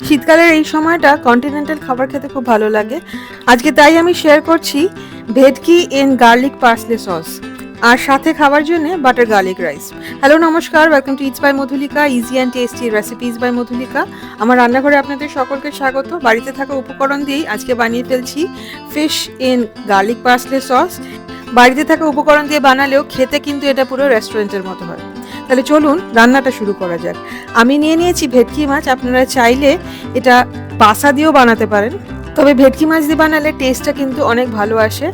শীতকালের এই সময়টা কন্টিনেন্টাল খাবার খেতে খুব ভালো লাগে। আজকে তাই আমি শেয়ার করছি ভেটকি ইন গার্লিক পার্সলে সস আর সাথে খাবার জন্য বাটার গার্লিক রাইস হ্যালো নমস্কার welcome to eats by Madhulika easy and tasty recipes by Madhulika আমার রান্নাঘরে আপনাদের সকলকে স্বাগত। বাড়িতে থাকা উপকরণ দিয়েই আজকে বানিয়ে ফেলছি fish in garlic parsley sauce বাড়িতে থাকা উপকরণ দিয়ে বানালেও খেতে কিন্তু এটা পুরো রেস্টুরেন্টের মতো হয়। তাহলে চলুন রান্নাটা শুরু করা যাক। আমি নিয়ে নিয়েছি ভেটকি মাছ, আপনারা চাইলে এটা পাসা দিয়েও বানাতে পারেন। তবে ভেটকি মাছ দিয়ে বানালে টেস্টটা কিন্তু অনেক ভালো আসে।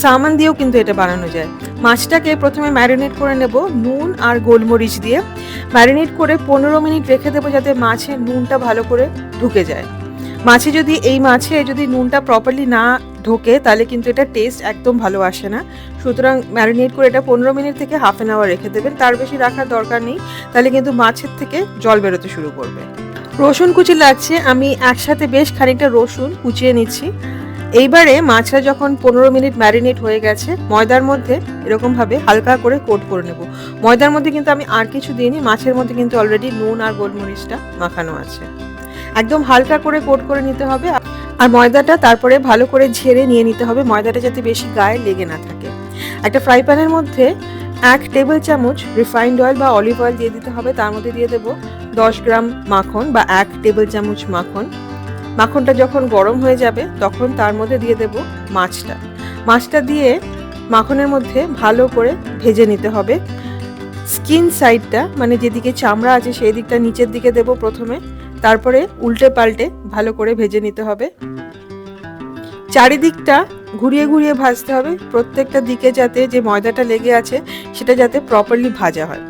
সামান দিয়েও কিন্তু এটা বানানো যায়। মাছটাকে প্রথমে ম্যারিনেট করে নেব নুন আর গোলমরিচ দিয়ে। ম্যারিনেট করে পনেরো মিনিট রেখে দেবো যাতে মাছে নুনটা ভালো করে ঢুকে যায়। মাছে যদি, এই মাছে যদি নুনটা প্রপারলি না ঢোকে, তাহলে কিন্তু এটা টেস্ট একদম ভালো আসে না। সুতরাং ম্যারিনেট করে এটা পনেরো মিনিট থেকে হাফ অ্যান আওয়ার রেখে দেবেন। তার বেশি রাখার দরকার নেই। তাহলে কিন্তু মাছের থেকে জল বেরোতে শুরু করবে। রসুন কুচি লাগছে। আমি একসাথে বেশ খানিকটা রসুন কুচিয়ে নিচ্ছি। এইবারে মাছটা যখন পনেরো মিনিট ম্যারিনেট হয়ে গেছে, ময়দার মধ্যে এরকমভাবে হালকা করে কোট করে নেব। ময়দার মধ্যে কিন্তু আমি আর কিছু দিইনি। মাছের মধ্যে কিন্তু অলরেডি নুন আর গোলমরিচটা মাখানো আছে। একদম হালকা করে কোট করে নিতে হবে। আর ময়দাটা তারপরে ভালো করে ঝেড়ে নিয়ে নিতে হবে। ময়দাটা যাতে বেশি গায়ে লেগে না থাকে। একটা ফ্রাই প্যানের মধ্যে এক টেবিল চামচ রিফাইন্ড অয়েল বা অলিভ অয়েল দিয়ে দিতে হবে। তার মধ্যে দিয়ে দেবো দশ গ্রাম মাখন বা এক টেবিল চামচ মাখন। মাখনটা যখন গরম হয়ে যাবে, তখন তার মধ্যে দিয়ে দেব মাছটা। মাছটা দিয়ে মাখনের মধ্যে ভালো করে ভেজে নিতে হবে। স্কিন সাইডটা মানে যেদিকে চামড়া আছে সেই দিকটা নিচের দিকে দেব প্রথমে। তারপরে উল্টে পাল্টে ভালো করে ভেজে নিতে হবে। চারিদিকটা ঘুরিয়ে ঘুরিয়ে ভাজতে হবে। প্রত্যেকটা দিকে যাতে যে ময়দাটা লেগে আছে, সেটা যাতে প্রপারলি ভাজা হয়।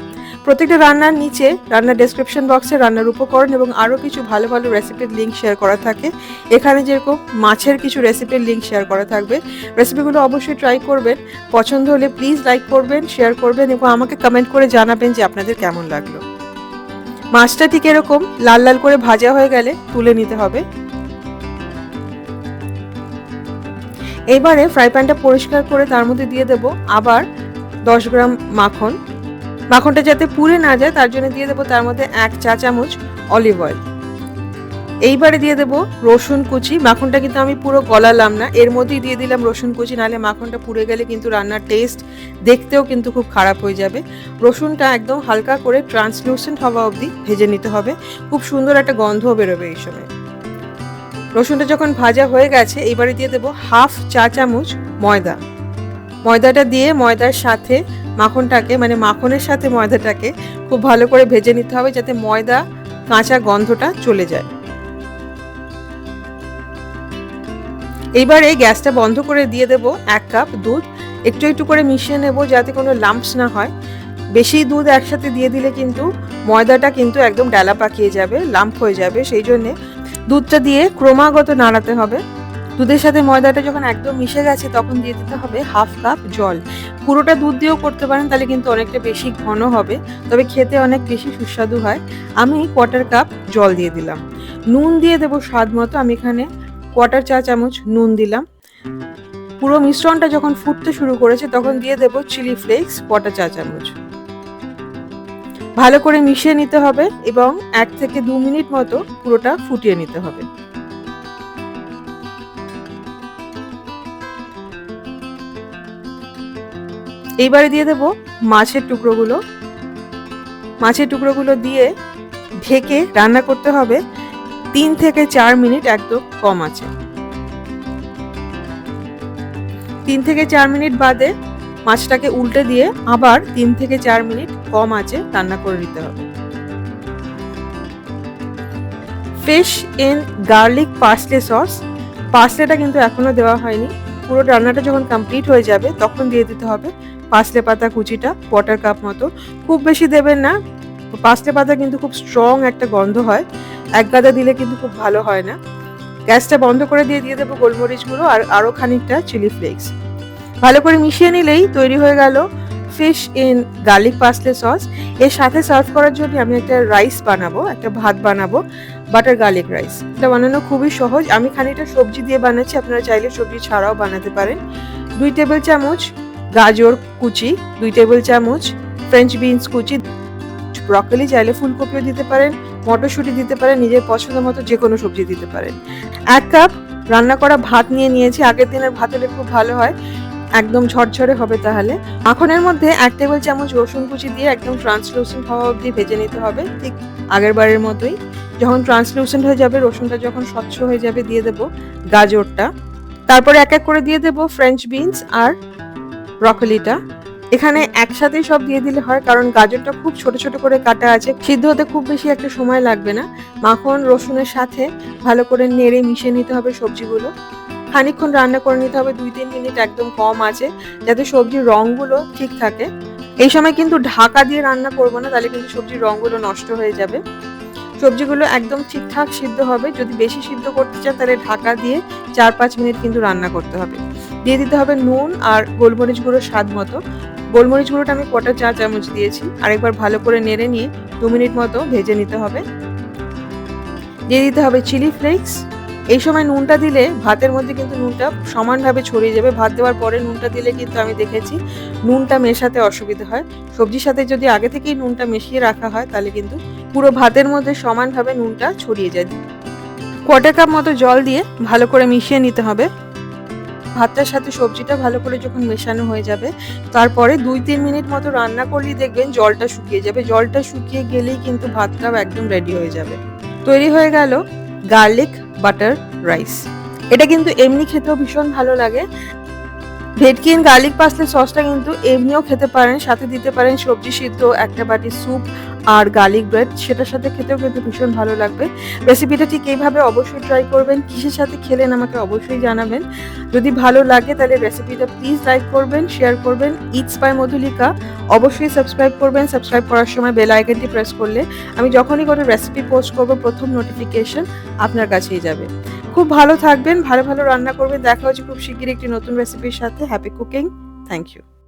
প্রত্যেকটা রান্নার নিচে রান্নার ডেসক্রিপশন বক্সে রান্নার উপকরণ এবং আরও কিছু ভালো ভালো রেসিপির লিঙ্ক শেয়ার করা থাকে। এখানে যেরকম মাছের কিছু রেসিপির লিঙ্ক শেয়ার করা থাকবে। রেসিপিগুলো অবশ্যই ট্রাই করবেন। পছন্দ হলে প্লিজ লাইক করবেন শেয়ার করবেন এবং আমাকে কমেন্ট করে জানাবেন যে আপনাদের কেমন লাগল। মাছটা ঠিক এরকম লাল লাল করে ভাজা হয়ে গেলে তুলে নিতে হবে। এবারে ফ্রাই প্যানটা পরিষ্কার করে তার মধ্যে দিয়ে দেব আবার দশ গ্রাম মাখন। মাখনটা যাতে পুড়ে না যায়, তার জন্য দিয়ে দেবো তার মধ্যে এক চা চামচ অলিভ অয়েল এইবারে দিয়ে দেবো রসুন কুচি। মাখনটা কিন্তু আমি পুরো গলালাম না। এর মধ্যেই দিয়ে দিলাম রসুন কুচি, নাহলে মাখনটা পুড়ে গেলে কিন্তু রান্নার টেস্ট দেখতেও কিন্তু খুব খারাপ হয়ে যাবে। রসুনটা একদম হালকা করে ট্রান্সলুসেন্ট হওয়া অবধি ভেজে নিতে হবে। খুব সুন্দর একটা গন্ধ বেরোবে এই সময়। রসুনটা যখন ভাজা হয়ে গেছে, এইবারে দিয়ে দেবো হাফ চা চামচ ময়দা। ময়দাটা দিয়ে ময়দার সাথে মাখনটাকে মানে মাখনের সাথে ময়দাটাকে খুব ভালো করে ভেজে নিতে হবে যাতে ময়দা কাঁচা গন্ধটা চলে যায়। এইবারে গ্যাসটা বন্ধ করে দিয়ে দেব এক কাপ দুধ। একটু একটু করে মিশিয়ে নেব যাতে কোনো লাম্পস না হয়। বেশি দুধ একসাথে দিয়ে দিলে কিন্তু ময়দাটা কিন্তু একদম ডালা পাকিয়ে যাবে লাম্প হয়ে যাবে। সেই জন্যে দুধটা দিয়ে ক্রমাগত নাড়াতে হবে। দুধের সাথে ময়দাটা যখন একদম মিশে গেছে তখন দিয়ে দিতে হবে হাফ কাপ জল। পুরোটা দুধ দিয়েও করতে পারেন, তাহলে কিন্তু অনেকটা বেশি ঘন হবে। তবে খেতে অনেক বেশি সুস্বাদু হয়। আমি কোয়ার্টার কাপ জল দিয়ে দিলাম। নুন দিয়ে দেবো স্বাদ মতো। আমি এখানে কোয়ার্টার চা চামচ নুন দিলাম। পুরো মিশ্রণটা যখন ফুটতে শুরু করেছে, তখন দিয়ে দেবো চিলি ফ্লেক্স কোয়ার্টার চা চামচ। ভালো করে মিশিয়ে নিতে হবে এবং এক থেকে দু মিনিট মতো পুরোটা ফুটিয়ে নিতে হবে। এইবারে দিয়ে দেব মাছের টুকরোগুলো। মাছের টুকরোগুলো দিয়ে ঢেকে রান্না করতে হবে। তিন থেকে চার মিনিট একদম কম আছে। তিন থেকে চার মিনিট বাদে মাছটাকে উল্টে দিয়ে আবার তিন থেকে চার মিনিট কম আছে রান্না করে নিতে হবে। Fish in garlic parsley sauce পার্সলেটা কিন্তু এখনও দেওয়া হয়নি। পুরো রান্নাটা যখন কমপ্লিট হয়ে যাবে, তখন দিয়ে দিতে হবে পার্সলে পাতা কুচিটা কোয়ার্টার কাপ মতো। খুব বেশি দেবেন না। পার্সলে পাতা কিন্তু খুব স্ট্রং একটা গন্ধ হয়। এক গাদা দিলে কিন্তু খুব ভালো হয় না। গ্যাসটা বন্ধ করে দিয়ে দিয়ে দেবো গোলমরিচ গুঁড়ো আর আরও খানিকটা চিলি ফ্লেক্স। ভালো করে মিশিয়ে নিলেই তৈরি হয়ে গেল fish in garlic parsley sauce এর সাথে সার্ভ করার জন্য আমি একটা রাইস বানাবো, একটা ভাত বানাবো বাটার গার্লিক রাইস এটা বানানো খুবই সহজ। আমি খানিকটা সবজি দিয়ে বানাচ্ছি, আপনারা চাইলে সবজি ছাড়াও বানাতে পারেন। দুই টেবিল চামচ গাজর কুচি, দুই টেবিল চামচ ফ্রেঞ্চ বিনস কুচি ব্রকলি চাইলে ফুলকপিও দিতে পারেন। মটরশুঁটি দিতে পারেন, নিজের পছন্দ মতো যে কোনো সবজি দিতে পারেন। এক কাপ রান্না করা ভাত নিয়ে নিয়েছি, আগের দিনের ভাত হলে খুব ভালো হয়। একদম ঝরঝরে হবে তাহলে। মাখনের মধ্যে এক টেবিল চামচ রসুন কুচি দিয়ে একদম ট্রান্সলুসেন্ট হওয়া অবধি ভেজে নিতে হবে, ঠিক আগের বারের মতোই। যখন ট্রান্সলুসেন্ট হয়ে যাবে, রসুনটা যখন স্বচ্ছ হয়ে যাবে, দিয়ে দেবো গাজরটা। তারপরে এক এক করে দিয়ে দেবো ফ্রেঞ্চ বিনস আর ব্রকলিটা এখানে একসাথেই সব দিয়ে দিলে হয়, কারণ গাজরটা খুব ছোট ছোট করে কাটা আছে। সিদ্ধ হতে খুব বেশি একটা সময় লাগবে না। মাখন, রসুনের সাথে ভালো করে নেড়ে মিশিয়ে নিতে হবে সবজিগুলো। খানিকক্ষণ রান্না করে নিতে হবে দুই তিন মিনিট একদম কম আছে, যাতে সবজির রঙগুলো ঠিক থাকে। এই সময় কিন্তু ঢাকা দিয়ে রান্না করব না, তাহলে কিন্তু সবজির রঙগুলো নষ্ট হয়ে যাবে। সবজিগুলো একদম ঠিকঠাক সিদ্ধ হবে। যদি বেশি সিদ্ধ করতে চান তাহলে ঢাকা দিয়ে চার পাঁচ মিনিট কিন্তু রান্না করতে হবে। দিয়ে দিতে হবে নুন আর গোলমরিচ গুঁড়ো স্বাদ মতো। গোলমরিচ গুঁড়োটা আমি কটা চা চামচ দিয়েছি। আরেকবার ভালো করে নেড়ে নিয়ে দু মিনিট মতো ভেজে নিতে হবে। দিয়ে দিতে হবে চিলি ফ্লেক্স। এই সময় নুনটা দিলে ভাতের মধ্যে কিন্তু নুনটা সমানভাবে ছড়িয়ে যাবে। ভাত দেওয়ার পরে নুনটা দিলে কিন্তু আমি দেখেছি নুনটা মেশাতে অসুবিধা হয়। সবজির সাথে যদি আগে থেকেই নুনটা মিশিয়ে রাখা হয়, তাহলে কিন্তু পুরো ভাতের মধ্যে সমানভাবে নুনটা ছড়িয়ে যায়। কোয়ার্টার কাপ মতো জল দিয়ে ভালো করে মিশিয়ে নিতে হবে। ভাতটার সাথে সবজিটা ভালো করে যখন মেশানো হয়ে যাবে, তারপরে দুই তিন মিনিট মতো রান্না করলেই দেখবেন জলটা শুকিয়ে যাবে। জলটা শুকিয়ে গেলেই কিন্তু ভাতটাও একদম রেডি হয়ে যাবে। তৈরি হয়ে গেল গার্লিক বাটার রাইস এটা কিন্তু এমনি খেতেও ভীষণ ভালো লাগে। ভেটকি গার্লিক পাসলে সসটা কিন্তু এমনিও খেতে পারেন, সাথে দিতে পারেন সবজি সিদ্ধ, একটা বাটি স্যুপ আর গার্লিক ব্রেড সেটার সাথে খেতেও কিন্তু ভীষণ ভালো লাগবে। রেসিপিটা ঠিক এইভাবে অবশ্যই ট্রাই করবেন, কিসের সাথে খেলেন আমাকে অবশ্যই জানাবেন। যদি ভালো লাগে তাহলে রেসিপিটা প্লিজ লাইক করবেন শেয়ার করবেন। ইটস বাই মধুলিকা অবশ্যই সাবস্ক্রাইব করবেন। সাবস্ক্রাইব করার সময় বেল আইকনটি প্রেস করলে আমি যখনই কোনো রেসিপি পোস্ট করব, প্রথম নোটিফিকেশন আপনার কাছেই যাবে। খুব ভালো থাকবেন, ভালো ভালো রান্না করবেন। দেখা হচ্ছে খুব শিগগিরই একটি নতুন রেসিপির সাথে। Happy cooking thank you